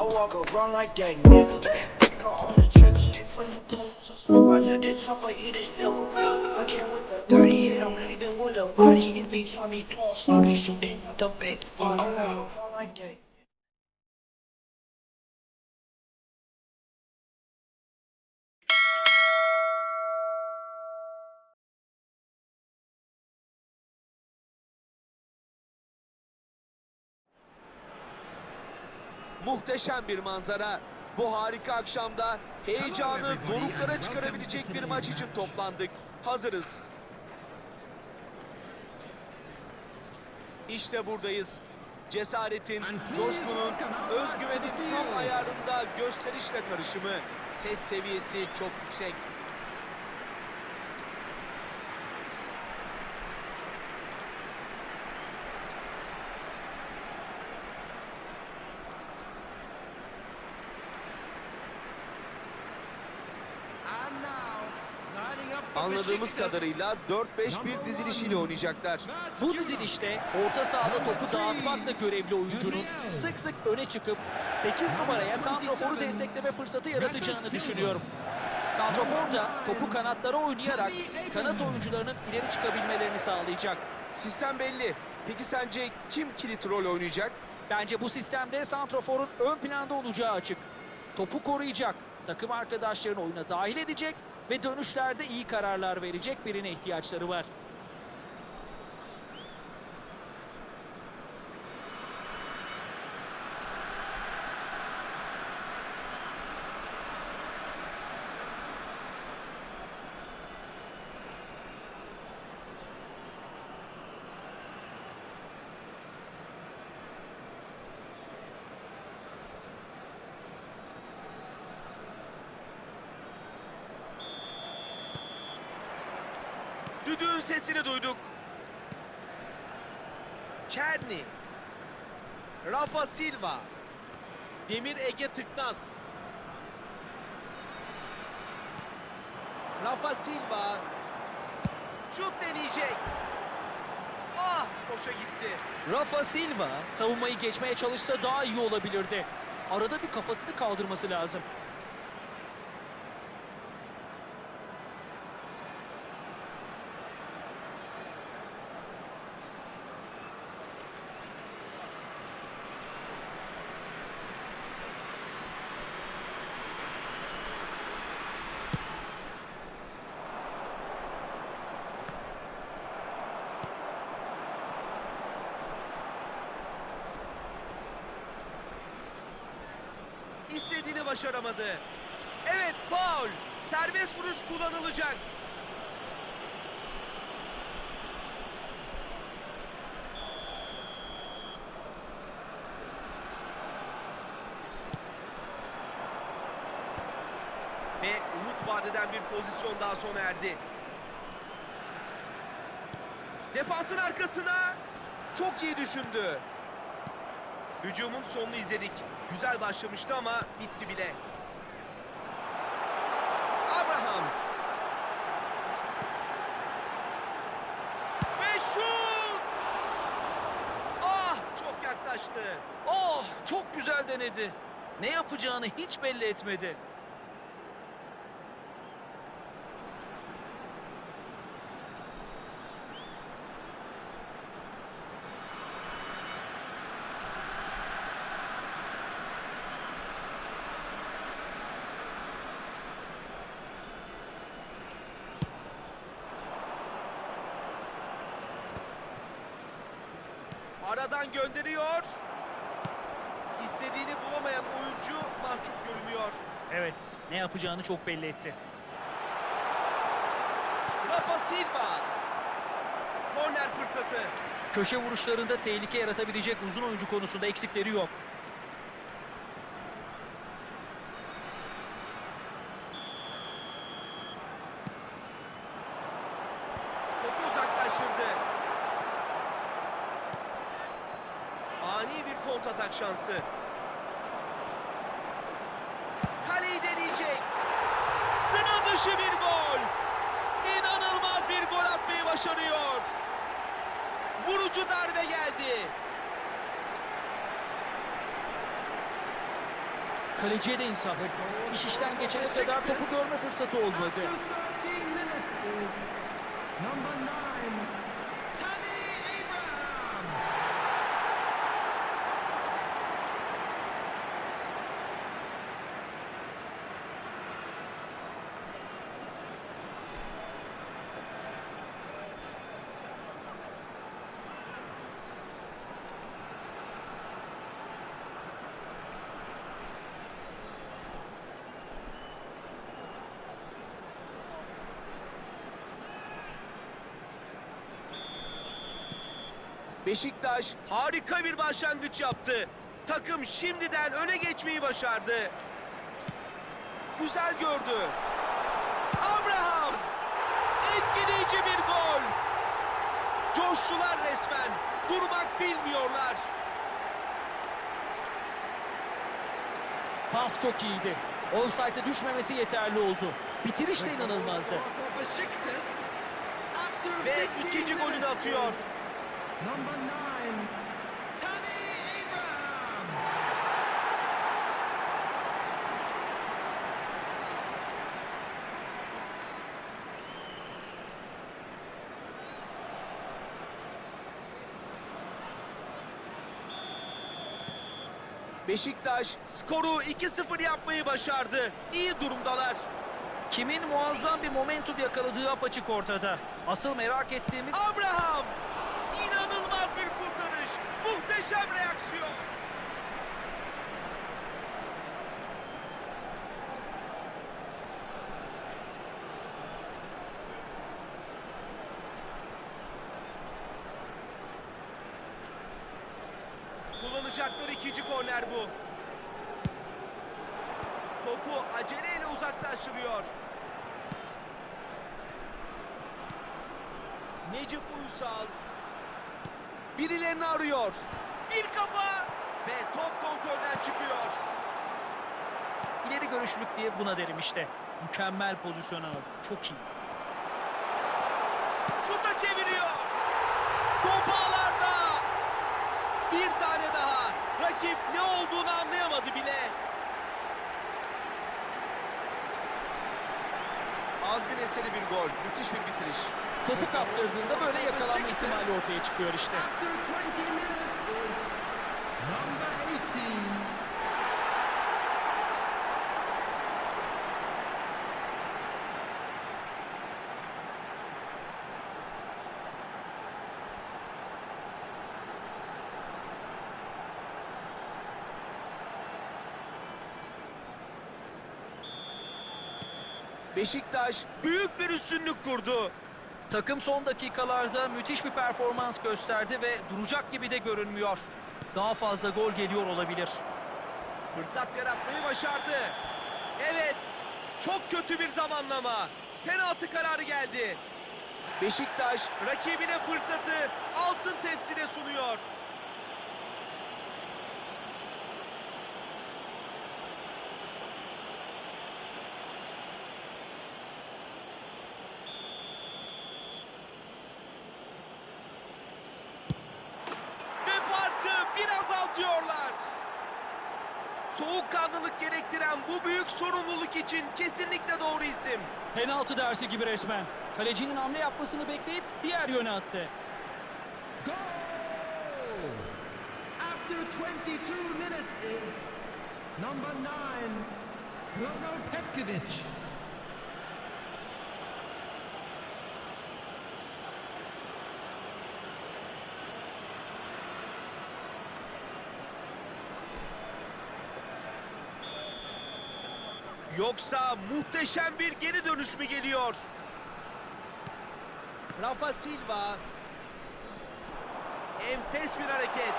I walk around like that nigga. On the trigger, shit from the bone. So smoke right to the top, I eat it never real. I came with the and I'm leaving with a body. Slowly shooting the big body. I walk around like that. Muhteşem bir manzara. Bu harika akşamda heyecanı doruklara çıkarabilecek bir maç için toplandık. Hazırız. İşte buradayız. Cesaretin, coşkunun, özgüvenin tam ayarında gösterişle karışımı. Ses seviyesi çok yüksek. Anladığımız kadarıyla 4-5-1 dizilişiyle oynayacaklar. Bu dizilişte orta sahada topu dağıtmakla görevli oyuncunun sık sık öne çıkıp 8 numaraya santroforu destekleme fırsatı yaratacağını düşünüyorum. Santrofor da topu kanatlara oynayarak kanat oyuncularının ileri çıkabilmelerini sağlayacak. Sistem belli. Peki sence kim kilit rol oynayacak? Bence bu sistemde santroforun ön planda olacağı açık. Topu koruyacak, takım arkadaşlarını oyuna dahil edecek ve dönüşlerde iyi kararlar verecek birine ihtiyaçları var. Düdüğün sesini duyduk. Çerni. Rafa Silva. Demir Ege Tıknaz. Rafa Silva. Şut deneyecek. Ah boşa gitti. Rafa Silva savunmayı geçmeye çalışsa daha iyi olabilirdi. Arada bir kafasını kaldırması lazım. İstediğini başaramadı. Evet faul. Serbest vuruş kullanılacak. Ve umut vadeden bir pozisyon daha sona erdi. Defansın arkasına çok iyi düşündü. Hücumun sonunu izledik. Güzel başlamıştı ama bitti bile. Abraham. Ve şut! Ah çok yaklaştı. Oh çok güzel denedi. Ne yapacağını hiç belli etmedi. Evet ne yapacağını çok belli etti. Rafa Silva. Korner fırsatı. Köşe vuruşlarında tehlike yaratabilecek uzun oyuncu konusunda eksikleri yok. Topu uzaklaştırdı. Ani bir kontratak şansı. Dışı bir gol. İnanılmaz bir gol atmayı başarıyor. Vurucu darbe geldi. Kaleciye de insaf. İş işten geçene kadar topu görme fırsatı olmadı. After 13 minutes is number nine, Tammy Abraham. Beşiktaş harika bir başlangıç yaptı. Takım şimdiden öne geçmeyi başardı. Güzel gördü. Abraham! Etkileyici bir gol. Coştular resmen. Durmak bilmiyorlar. Pas çok iyiydi. Offside'e düşmemesi yeterli oldu. Bitiriş de inanılmazdı. Ve 15 ikinci golünü minutes atıyor. Number nine, Tammy Abraham. Beşiktaş skoru 2-0 yapmayı başardı. İyi durumdalar. Kimin muazzam bir momentum yakaladığı apaçık ortada. Asıl merak ettiğimiz Abraham! Muhteşem reaksiyon. Kullanacakları ikinci korner bu. Topu aceleyle uzaklaştırıyor. Necip Uysal birilerini arıyor. Bir kafa ve top kontrolden çıkıyor. ileri görüşlülük diye buna derim işte. Mükemmel pozisyon aldı. Çok iyi. Şuta çeviriyor. Top ağlarda. Bir tane daha. Rakip ne olduğunu anlayamadı bile. Azmin eseri bir gol. Müthiş bir bitiriş. Topu kaptırdığında böyle yakalanma ihtimali ortaya çıkıyor işte. After 20 minutes is number 18, Beşiktaş büyük bir üstünlük kurdu. Takım son dakikalarda müthiş bir performans gösterdi ve duracak gibi de görünmüyor. Daha fazla gol geliyor olabilir. Fırsat yaratmayı başardı. Evet, çok kötü bir zamanlama. Penaltı kararı geldi. Beşiktaş rakibine fırsatı altın tepside sunuyor. Bu büyük sorumluluk için kesinlikle doğru isim. Penaltı dersi gibi resmen. Kalecinin hamle yapmasını bekleyip diğer yöne attı. goal! After 22 minutes is number nine, Bruno Petkovic. Yoksa muhteşem bir geri dönüş mü geliyor? Rafa Silva. Enfes bir hareket.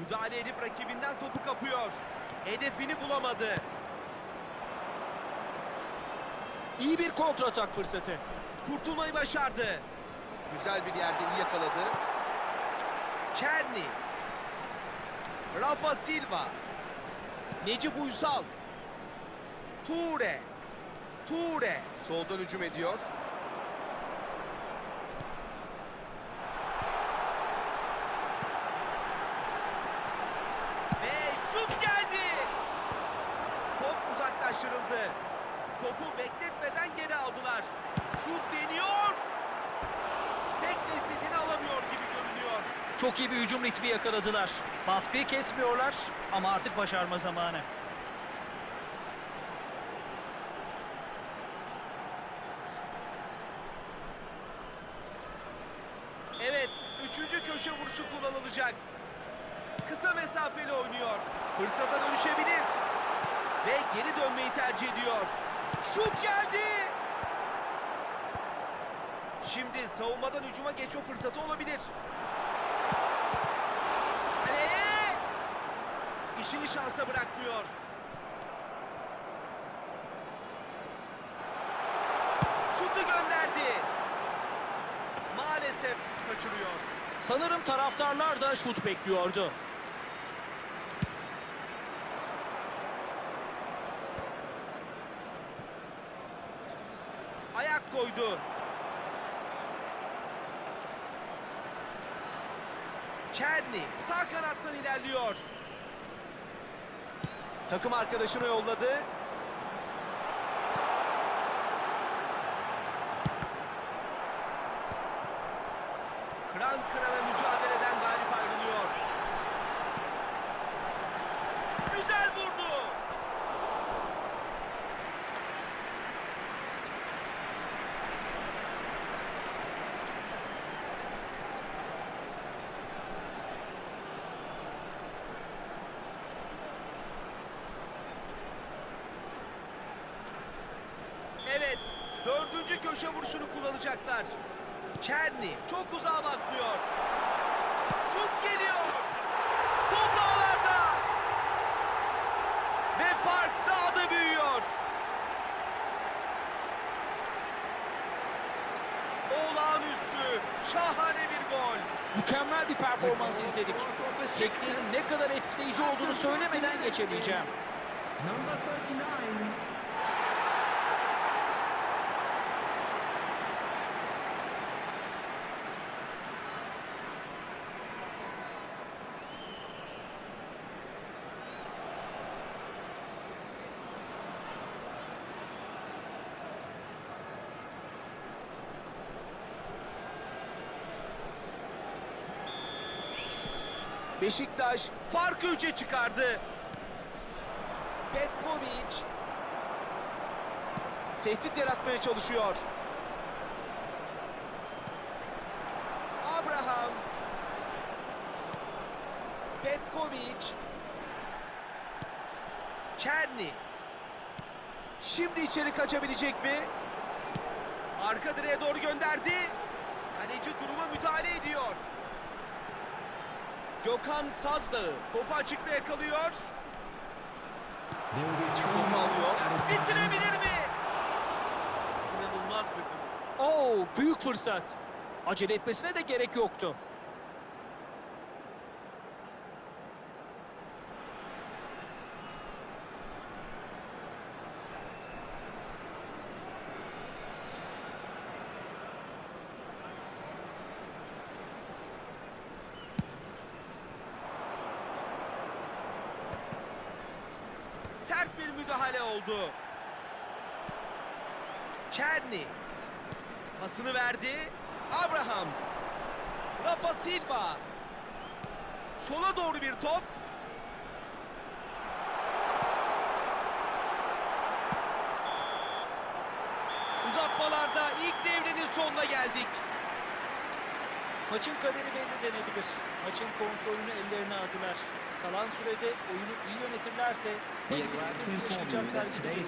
Müdahale edip rakibinden topu kapıyor. Hedefini bulamadı. İyi bir kontratak fırsatı. Kurtulmayı başardı. Güzel bir yerde iyi yakaladı. Çerni. Rafa Silva. Necip Uysal. Ture. Ture. Soldan hücum ediyor. Ve şut geldi. Top uzaklaştırıldı. Topu bekletmeden geri aldılar. Şut deniyor. Beklesedi çok iyi bir hücum ritmi yakaladılar. Baskıyı kesmiyorlar ama artık başarma zamanı. Evet, üçüncü köşe vuruşu kullanılacak. Kısa mesafeli oynuyor. Fırsata dönüşebilir. Ve geri dönmeyi tercih ediyor. Şut geldi. Şimdi savunmadan hücuma geçme fırsatı olabilir. İşini şansa bırakmıyor. Şutu gönderdi. Maalesef kaçırıyor. Sanırım taraftarlar da şut bekliyordu. Ayak koydu. Çerni sağ kanattan ilerliyor. Takım arkadaşını yolladı. Kıran kırana mücadeleden galip ayrılıyor. Güzel vurdu. Evet, dördüncü köşe vuruşunu kullanacaklar. Çerni çok uzağa bakmıyor. Şut geliyor. Top ağlarda. Ve fark daha da büyüyor. Olağanüstü, şahane bir gol. Mükemmel bir performans izledik. Tekniğin ne kadar etkileyici olduğunu söylemeden geçemeyeceğim. Number 39. Beşiktaş farkı üçe çıkardı. Petkovic tehdit yaratmaya çalışıyor. Abraham Petkovic Çerni Şimdi içeri kaçabilecek mi? Arka direğe doğru gönderdi. Kaleci duruma müdahale ediyor. Gökhan Sazdağı topu açıkta yakalıyor. Topu alıyor. Bitirebilir mi? İnanılmaz bir gol. Oo, büyük fırsat. Acele etmesine de gerek yoktu. Sert müdahale oldu. Çerni. Pasını verdi. Abraham. Rafa Silva. Sola doğru bir top. Uzatmalarda ilk devrenin sonuna geldik. Maçın kaderi belli denebilir. Maçın kontrolünü ellerine aldılar. Kalan sürede oyunu iyi yönetirlerse pek bir sıkıntı yaşayacaklar gibi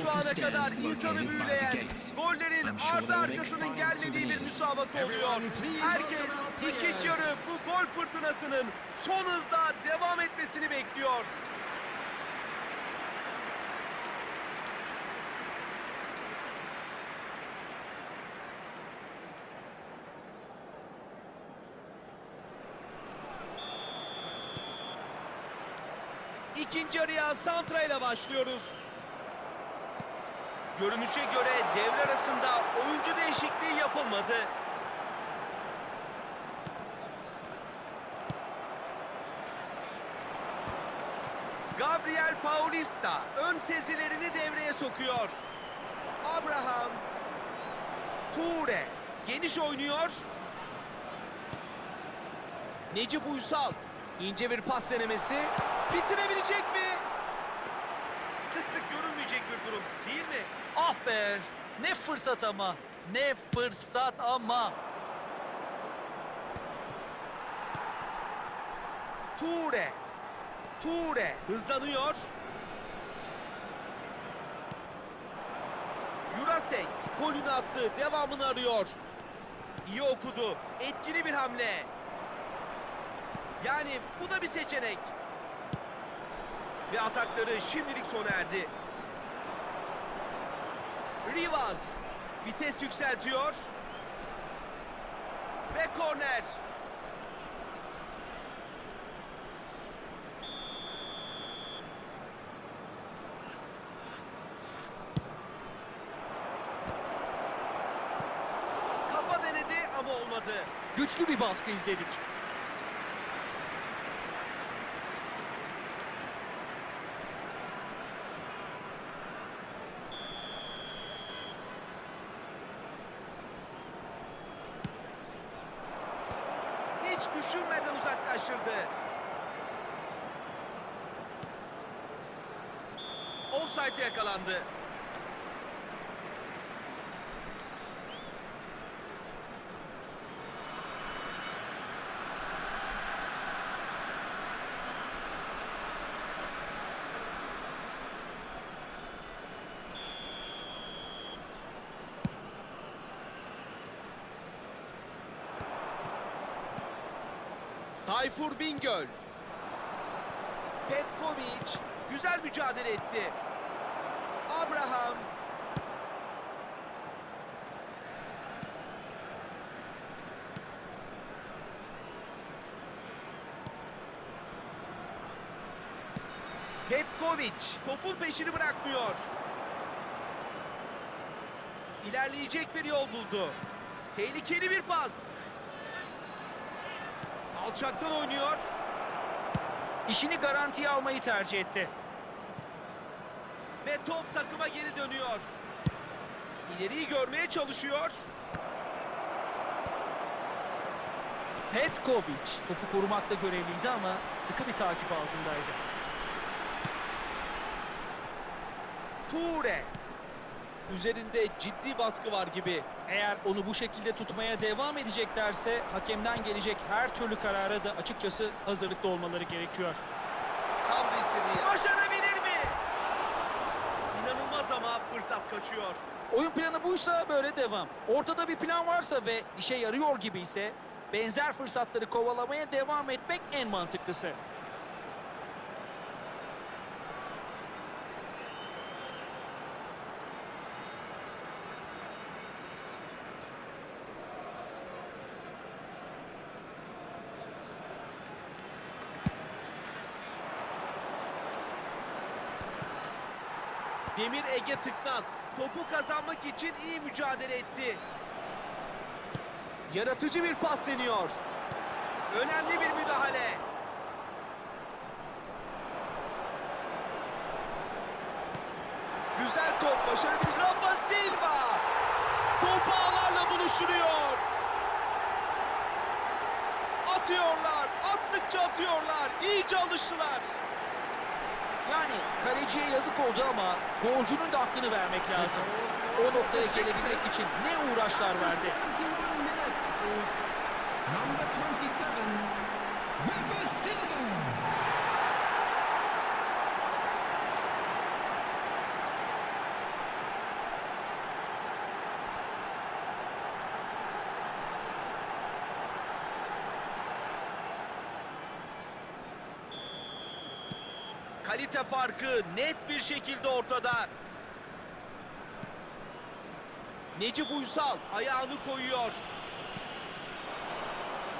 Şu ana kadar insanı büyüleyen, gollerin ardı arkasının gelmediği bir müsabaka oluyor. Herkes ikinci yarı bu gol fırtınasının son hızda devam etmesini bekliyor. İkinci yarıya Santra ile başlıyoruz. Görünüşe göre devre arasında oyuncu değişikliği yapılmadı. Gabriel Paulista ön sezilerini devreye sokuyor. Abraham. Toure. Geniş oynuyor. Necip Uysal. ince bir pas denemesi. Bitirebilecek mi? Sık sık görülmeyecek bir durum değil mi? Ah be! Ne fırsat ama! Ne fırsat ama! Toure. Toure hızlanıyor. Jurasek golünü attı. Devamını arıyor. İyi okudu. Etkili bir hamle. Yani bu da bir seçenek. Ve atakları şimdilik sona erdi. Rivas vites yükseltiyor. Ve korner. Kafa denedi ama olmadı. Güçlü bir baskı izledik. Hiç düşünmeden uzaklaştırdı. Offside'e yakalandı. Tayfur Bingöl. Petkovic güzel mücadele etti. Abraham. Petkovic topun peşini bırakmıyor. İlerleyecek bir yol buldu. Tehlikeli bir pas. Alçaktan oynuyor. İşini garantiye almayı tercih etti. Ve top takıma geri dönüyor. İleriyi görmeye çalışıyor. Petkovic topu korumakta görevliydi ama sıkı bir takip altındaydı. Toure. Üzerinde ciddi baskı var gibi. Eğer onu bu şekilde tutmaya devam edeceklerse hakemden gelecek her türlü karara da açıkçası hazırlıklı olmaları gerekiyor. Tam da istediği. Başarabilir mi? İnanılmaz ama fırsat kaçıyor. Oyun planı buysa böyle devam. Ortada bir plan varsa ve işe yarıyor gibi ise benzer fırsatları kovalamaya devam etmek en mantıklısı. Demir Ege Tıknaz topu kazanmak için iyi mücadele etti. Yaratıcı bir pas deniyor. Önemli bir müdahale. Güzel top başarabilir. Rafa Silva. Top ağlarla buluşturuyor. Atıyorlar. Attıkça atıyorlar. İyice alıştılar. Yani kaleciye yazık oldu ama golcünün de hakkını vermek lazım. O noktaya gelebilmek için ne uğraşlar verdi. 71 minutes is number 27, Rafa Silva. Kalite farkı net bir şekilde ortada. Necip Uysal ayağını koyuyor.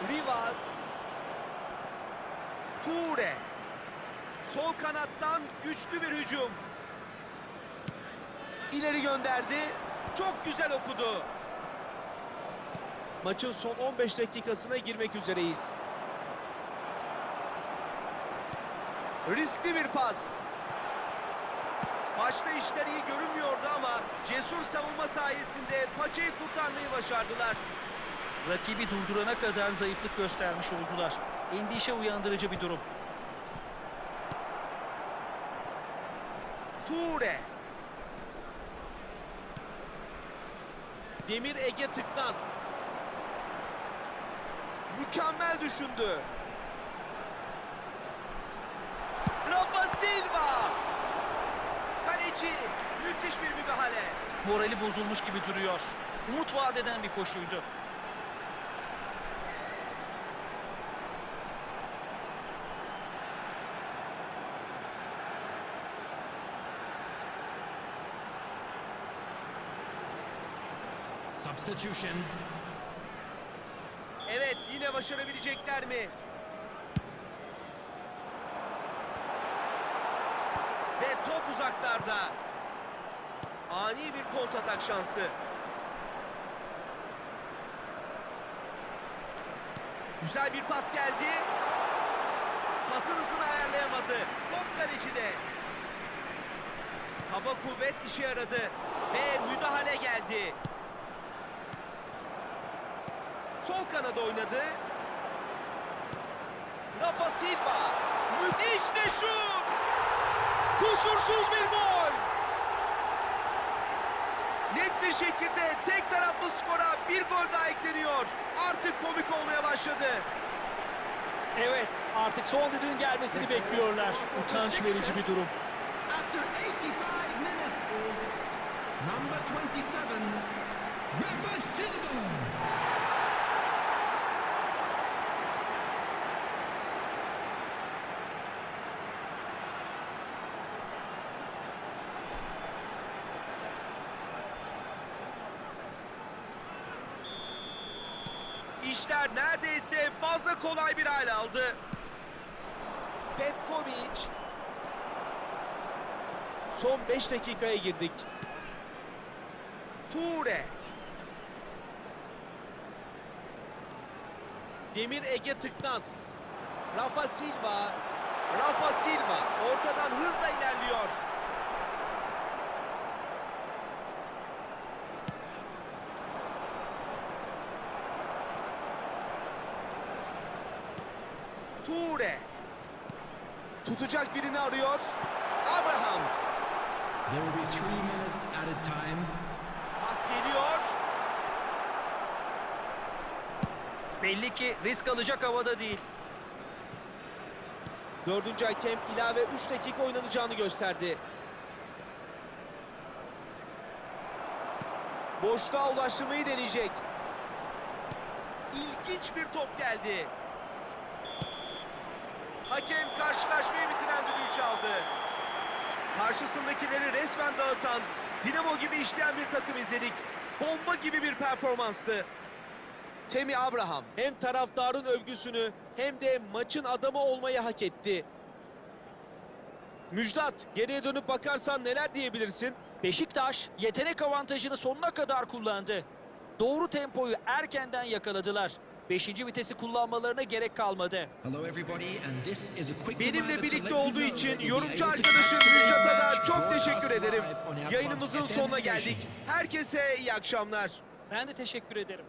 Rivas. Toure. Sol kanattan güçlü bir hücum. İleri gönderdi. Çok güzel okudu. Maçın son 15 dakikasına girmek üzereyiz. Riskli bir pas. Başta işler iyi görünmüyordu ama cesur savunma sayesinde paçayı kurtarmayı başardılar. Rakibi durdurana kadar zayıflık göstermiş oldular. Endişe uyandırıcı bir durum. Ture. Demir Ege Tıknaz. Mükemmel düşündü. Rafa Silva. Kaleci müthiş bir müdahale. Morali bozulmuş gibi duruyor. Umut vaat eden bir koşuydu. Substitution. Evet yine başarabilecekler mi? Ve top uzaklarda. Ani bir kontratak şansı. Güzel bir pas geldi. Pasın hızını ayarlayamadı. Top kalecide. Kaba kuvvet işe yaradı. Ve müdahale geldi. Sol kanada oynadı. Rafa Silva. Mü- İşte şut. Kusursuz bir gol. Net bir şekilde tek taraflı skora bir gol daha ekleniyor. Artık komik olmaya başladı. Evet, artık son düdüğün gelmesini bekliyorlar. Utanç verici bir durum. After 85 minutes is number 27, Rafa Silva. İşler kolay bir hale aldı. Petkovic. Son 5 dakikaya girdik. Ture. Demir Ege Tıknaz. Rafa Silva. Rafa Silva ortadan hızla ilerliyor. Ture. Tutacak birini arıyor. Abraham. There will be three minutes added time. Pas geliyor. Belli ki risk alacak havada değil. Dördüncü hakem ilave 3 dakika oynanacağını gösterdi. Boşluğa ulaştırmayı deneyecek. İlginç bir top geldi. Hakem karşılaşmayı bitiren düdüğü çaldı. Karşısındakileri resmen dağıtan, dinamo gibi işleyen bir takım izledik. Bomba gibi bir performanstı. Temi Abraham hem taraftarın övgüsünü hem de maçın adamı olmayı hak etti. Müjdat, geriye dönüp bakarsan neler diyebilirsin? Beşiktaş yetenek avantajını sonuna kadar kullandı. Doğru tempoyu erkenden yakaladılar. Beşinci vitesi kullanmalarına gerek kalmadı. Benimle birlikte olduğu için yorumcu arkadaşım Müjdat'a da çok teşekkür ederim. Yayınımızın sonuna geldik. Herkese iyi akşamlar. Ben de teşekkür ederim.